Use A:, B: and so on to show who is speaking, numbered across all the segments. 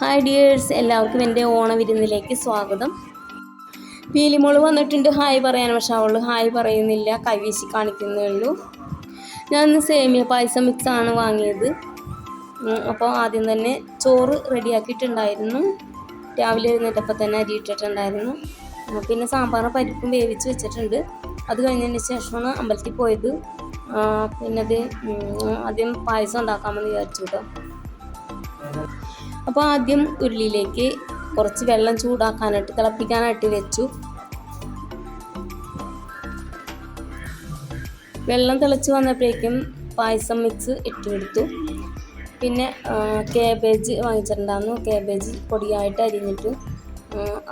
A: Hi dears എല്ലാവർക്കും എന്റെ ഓണവിരുന്നിലേക്ക് സ്വാഗതം. പീലിമോൾ വന്നിട്ടുണ്ട്. ഹായ് പറയാൻ പക്ഷെ അവൾ ഹായ് പറയുന്നില്ല. കൈവീശി കാണിക്കുന്നേ ഉള്ളൂ. ഞാൻ ഇന്ന് സേമിയ പായസം മിക്സ് ആണ് വാങ്ങിയത്. അപ്പോൾ ആദ്യം തന്നെ ചോറ് റെഡിയാക്കിയിട്ടുണ്ടായിരുന്നു. രാവിലെ എഴുന്നേറ്റപ്പോൾ തന്നെ അരി ഇട്ടിട്ടുണ്ടായിരുന്നു. പിന്നെ സാമ്പാറും പരിപ്പും വേവിച്ച് വെച്ചിട്ടുണ്ട്. അത് കഴിഞ്ഞതിന് ശേഷമാണ് അമ്പലത്തിൽ പോയത്. പിന്നെ അത് ആദ്യം പായസം ഉണ്ടാക്കാമെന്ന് വിചാരിച്ചു കേട്ടോ അപ്പോൾ ആദ്യം ഉരുളിയിലേക്ക് കുറച്ച് വെള്ളം ചൂടാക്കാനായിട്ട് തിളപ്പിക്കാനായിട്ട് വെച്ചു. വെള്ളം തിളച്ച് വന്നപ്പോഴേക്കും പായസം മിക്സ് ഇട്ട് കൊടുത്തു. പിന്നെ കേബേജ് വാങ്ങിച്ചിട്ടുണ്ടായിരുന്നു. കാബേജ് പൊടിയായിട്ട് അരിഞ്ഞിട്ട്.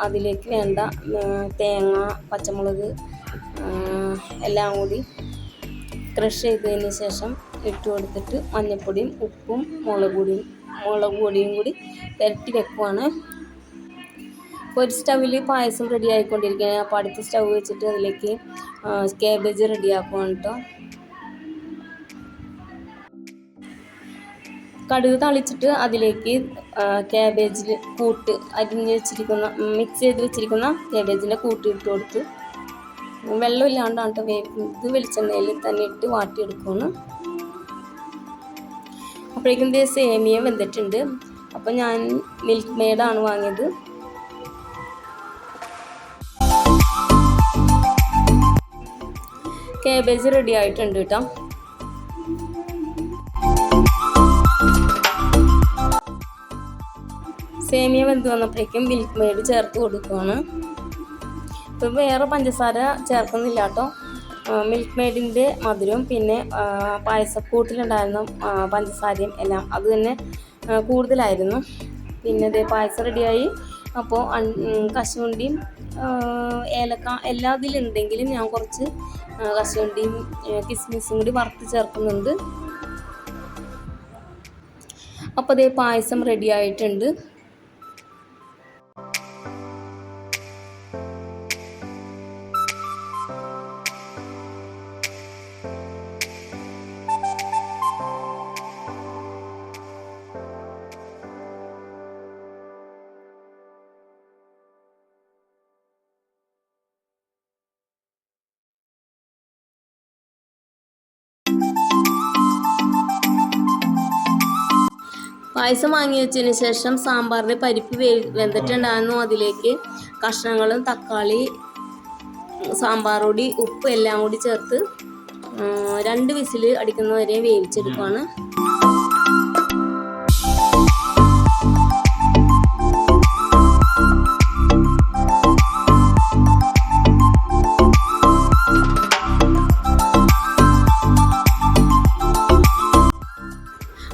A: അതിലേക്ക് വേണ്ട തേങ്ങ പച്ചമുളക് എല്ലാം കൂടി ക്രഷ് ചെയ്തതിന് ശേഷം ഇട്ട് കൊടുത്തിട്ട് മഞ്ഞൾപ്പൊടിയും ഉപ്പും മുളക് പൊടിയും മുളക് പൊടിയും കൂടി ഇരട്ടി വെക്കുവാണ്. ഇപ്പോൾ ഒരു സ്റ്റവിൽ പായസം റെഡി ആയിക്കൊണ്ടിരിക്കുകയാണ്. അപ്പോൾ അടുത്ത സ്റ്റവ് വെച്ചിട്ട് അതിലേക്ക് കാബേജ് റെഡിയാക്കുവാണ് കേട്ടോ കടുക് തളിച്ചിട്ട് അതിലേക്ക് കാബേജിൽ കൂട്ട് അരിഞ്ഞ് വെച്ചിരിക്കുന്ന മിക്സ് ചെയ്ത് വെച്ചിരിക്കുന്ന കാബേജിന്റെ കൂട്ട് ഇട്ട് കൊടുത്ത് വെള്ളമില്ലാണ്ടാണ് കേട്ടോ ഇത് വെളിച്ചെണ്ണയിൽ തന്നെ ഇട്ട് വാട്ടിയെടുക്കുകയാണ് അപ്പോഴേക്കും ദേ സേമിയ വെന്തിട്ടുണ്ട്. അപ്പോൾ ഞാൻ മിൽക്ക് മെയ്ഡാണ് വാങ്ങിയത്. കേബേജ് റെഡി ആയിട്ടുണ്ട് കേട്ടോ. സേമിയ വെന്ത് വന്നപ്പോഴേക്കും മിൽക്ക് മെയ്ഡ് ചേർത്ത് കൊടുക്കുകയാണ് ഇപ്പം വേറെ പഞ്ചസാര ചേർക്കുന്നില്ല കേട്ടോ. മിൽക്ക് മെയ്ഡിന്റെ മധുരവും പിന്നെ പായസക്കൂട്ടിലുണ്ടായിരുന്ന പഞ്ചസാരയും എല്ലാം അത് തന്നെ കൂടുതലായിരുന്നു. പിന്നെ ഇതേ പായസം റെഡിയായി അപ്പോൾ കശുവണ്ടിയും ഏലക്ക എല്ലാ ഇതിലുണ്ടെങ്കിലും ഞാൻ കുറച്ച് കശുവണ്ടിയും കിസ്മിസും കൂടി വറുത്ത് ചേർക്കുന്നുണ്ട്. അപ്പോൾ അതേ പായസം റെഡി ആയിട്ടുണ്ട്. പായസം വാങ്ങി വെച്ചതിന് ശേഷം സാമ്പാറിന് പരിപ്പ് വേ വെന്തിട്ടുണ്ടായിരുന്നു. അതിലേക്ക് കഷ്ണങ്ങളും തക്കാളി സാമ്പാർ ഉപ്പ് എല്ലാം കൂടി ചേർത്ത് രണ്ട് വിസിൽ അടിക്കുന്നവരെ വേവിച്ചെടുക്കുകയാണ്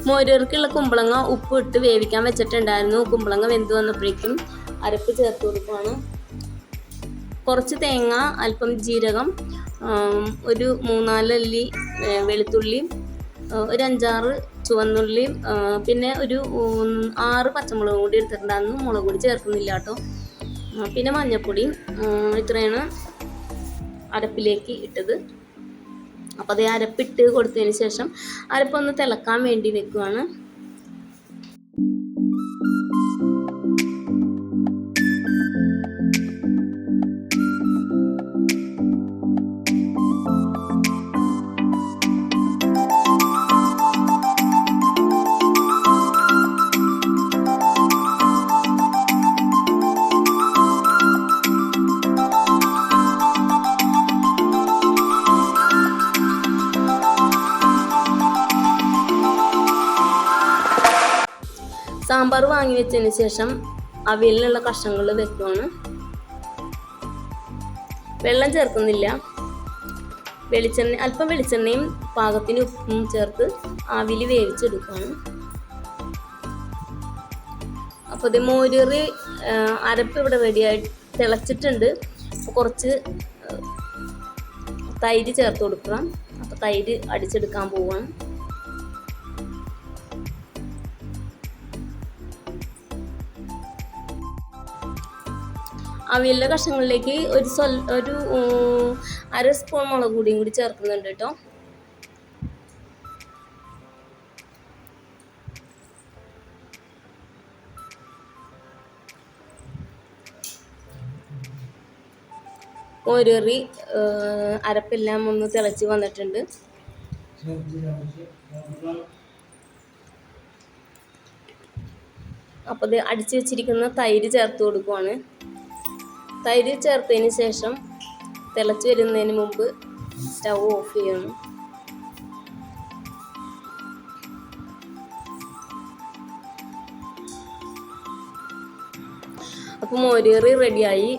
A: മോരർക്കുള്ള കുമ്പളങ്ങ ഉപ്പ് ഇട്ട് വേവിക്കാൻ വെച്ചിട്ടുണ്ടായിരുന്നു. കുമ്പളങ്ങ വെന്ത് വന്നപ്പോഴേക്കും അരപ്പ് ചേർത്ത് കൊടുക്കുകയാണ് കുറച്ച് തേങ്ങ അല്പം ജീരകം ഒരു മൂന്നാലല്ലി വെളുത്തുള്ളി ഒരു അഞ്ചാറ് ചുവന്നുള്ളിയും ആ, പിന്നെ ഒരു ആറ് പച്ചമുളകും കൂടി എടുത്തിട്ടുണ്ടായിരുന്നു. മുളക് പൊടി ചേർക്കുന്നില്ല കേട്ടോ. പിന്നെ മഞ്ഞൾപ്പൊടി ഇത്രയാണ് അരപ്പിലേക്ക് ഇട്ടത്. അപ്പോൾ അത് അരപ്പിട്ട് കൊടുത്തതിന് ശേഷം അരപ്പൊന്ന് തിളക്കാൻ വേണ്ടി വെക്കുവാണ്. സാമ്പാർ വാങ്ങി വെച്ചതിന് ശേഷം അവിയലിനുള്ള കഷ്ണങ്ങൾ വെക്കുവാണ്. വെള്ളം ചേർക്കുന്നില്ല. വെളിച്ചെണ്ണ അല്പം വെളിച്ചെണ്ണയും പാകത്തിന് ഉപ്പും ചേർത്ത് ആവിയിൽ വേവിച്ചെടുക്കുകയാണ്. അപ്പോൾ ഇത് മോരേറി അരപ്പ് ഇവിടെ റെഡിയായി തിളച്ചിട്ടുണ്ട്. കുറച്ച് തൈര് ചേർത്ത് കൊടുക്കുക അപ്പോൾ തൈര് അടിച്ചെടുക്കാൻ പോവുകയാണ് അവിയലിന്റെ കഷ്ണങ്ങളിലേക്ക് ഒരു സ്വൽ ഒരു അര സ്പൂൺ മുളക് കൂടിയും കൂടി ചേർക്കുന്നുണ്ട് കേട്ടോ. ഓരോറി അരപ്പെല്ലാം ഒന്ന് തിളച്ച് വന്നിട്ടുണ്ട്. അപ്പോൾ ഇത് അടിച്ചു വെച്ചിരിക്കുന്ന തൈര് ചേർത്ത് കൊടുക്കുവാണ്. തൈര് ചേർത്തതിന് ശേഷം തിളച്ച് വരുന്നതിന് മുമ്പ് സ്റ്റൗ ഓഫ് ചെയ്യണം. അപ്പം മോരേറി റെഡിയായി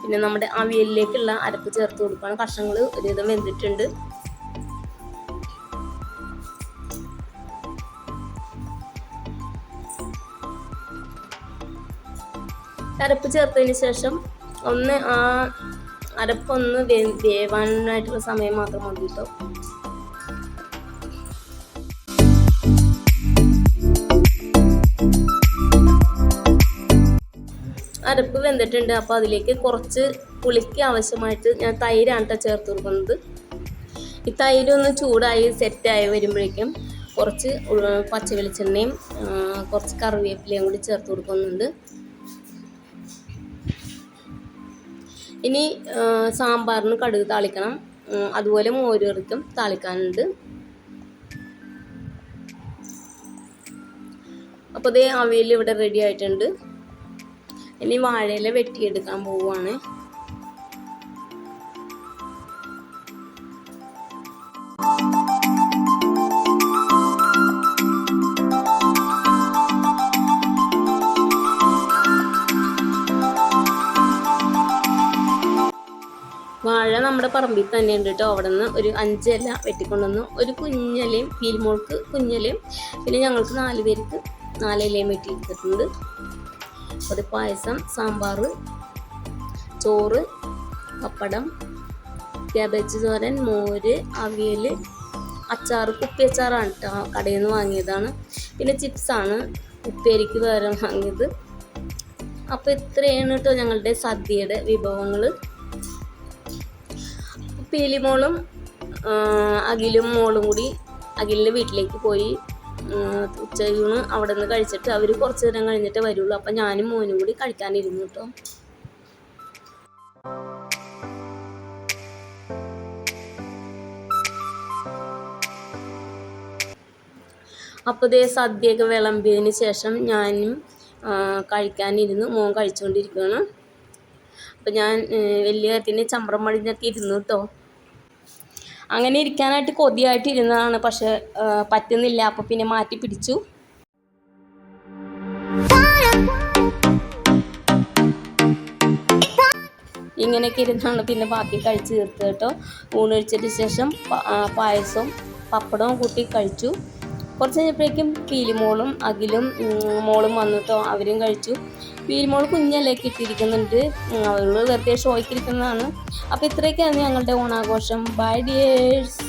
A: പിന്നെ നമ്മുടെ അവിയലിലേക്കുള്ള അരപ്പ് ചേർത്ത് കൊടുക്കുകയാണ് കഷ്ണങ്ങൾ ഒരുവിധം വെന്തിട്ടുണ്ട്. അരപ്പ് ചേർത്തതിന് ശേഷം ഒന്ന് ആ അരപ്പൊന്ന് വേവാനായിട്ടുള്ള സമയം മാത്രം മതി കേട്ടോ അരപ്പ് വെന്തിട്ടുണ്ട്. അപ്പോൾ അതിലേക്ക് കുറച്ച് പുളിക്ക് ആവശ്യമായിട്ട് ഞാൻ തൈരാണ് കേട്ടോ ചേർത്ത് കൊടുക്കുന്നത്. ഈ തൈര് ഒന്ന് ചൂടായി സെറ്റായി വരുമ്പോഴേക്കും കുറച്ച് പച്ച വെളിച്ചെണ്ണയും കുറച്ച് കറിവേപ്പിലയും കൂടി ചേർത്ത് കൊടുക്കുന്നുണ്ട്. ഇനി സാമ്പാറിന് കടുക് താളിക്കണം. അതുപോലെ മോര് കറിക്കും താളിക്കാനുണ്ട്. അപ്പോൾ ഇതേ അവിയൽ ഇവിടെ റെഡി ആയിട്ടുണ്ട്. ഇനി വാഴയില വെട്ടിയെടുക്കാൻ പോവുകയാണ് നമ്മുടെ പറമ്പിൽ തന്നെ ഉണ്ട് കേട്ടോ അവിടെ നിന്ന് ഒരു അഞ്ചില വെട്ടിക്കൊണ്ടുവന്നു. ഒരു കുഞ്ഞലയും പീൽമോൾക്ക് കുഞ്ഞലയും പിന്നെ ഞങ്ങൾക്ക് നാല് പേർക്ക് നാലിലയും വെട്ടിയെടുത്തിട്ടുണ്ട്. ഒരു പായസം സാമ്പാർ ചോറ് പപ്പടം ക്യാബേജ് തോരൻ മോര് അവിയൽ അച്ചാർ കുപ്പി അച്ചാറാണ് കേട്ടോ കടയിൽ നിന്ന് വാങ്ങിയതാണ്. പിന്നെ ചിപ്സാണ് ഉപ്പേരിക്ക് വേറെ വാങ്ങിയത്. അപ്പോൾ ഇത്രയാണ് കേട്ടോ ഞങ്ങളുടെ സദ്യയുടെ വിഭവങ്ങൾ. പീലിമോളും മോളും അഖിലും മോളും കൂടി അഖിലിന്റെ വീട്ടിലേക്ക് പോയി ഉച്ചയൂണ് അവിടെ നിന്ന് കഴിച്ചിട്ട് അവർ കുറച്ച് നേരം കഴിഞ്ഞിട്ട് വരുള്ളൂ. അപ്പം ഞാനും മോനും കൂടി കഴിക്കാനിരുന്നു കേട്ടോ അപ്പോൾ ഇതേ സദ്യയൊക്കെ വിളമ്പിയതിന് ശേഷം ഞാനും കഴിക്കാനിരുന്നു. മോൻ കഴിച്ചുകൊണ്ടിരിക്കുകയാണ് അപ്പം ഞാൻ വലിയ കാര്യത്തിന് ചമ്പ്രം മടിഞ്ഞൊക്കെ ഇരുന്നു കേട്ടോ അങ്ങനെ ഇരിക്കാനായിട്ട് കൊതിയായിട്ട് ഇരുന്നതാണ്. പക്ഷെ പറ്റുന്നില്ല. അപ്പോൾ പിന്നെ മാറ്റി പിടിച്ചു. ഇങ്ങനെയൊക്കെ ഇരുന്നാണ് പിന്നെ ബാക്കി കഴിച്ച് തീർത്ത് കേട്ടോ. ഊണ് കഴിച്ചതിന് ശേഷം പായസവും പപ്പടവും കൂട്ടി കഴിച്ചു. കുറച്ച് കഴിഞ്ഞപ്പോഴേക്കും പീലിമോളും അഖിലും മോളും വന്നിട്ടോ അവരും കഴിച്ചു. പീലിമോൾ കുഞ്ഞല്ലേ കിട്ടിയിരിക്കുന്നുണ്ട്. അവൾ വെറുതെ ഷോയ്ക്കിരിക്കുന്നതാണ്. അപ്പോൾ ഇത്രയൊക്കെയാണ് ഞങ്ങളുടെ ഓണാഘോഷം. By dears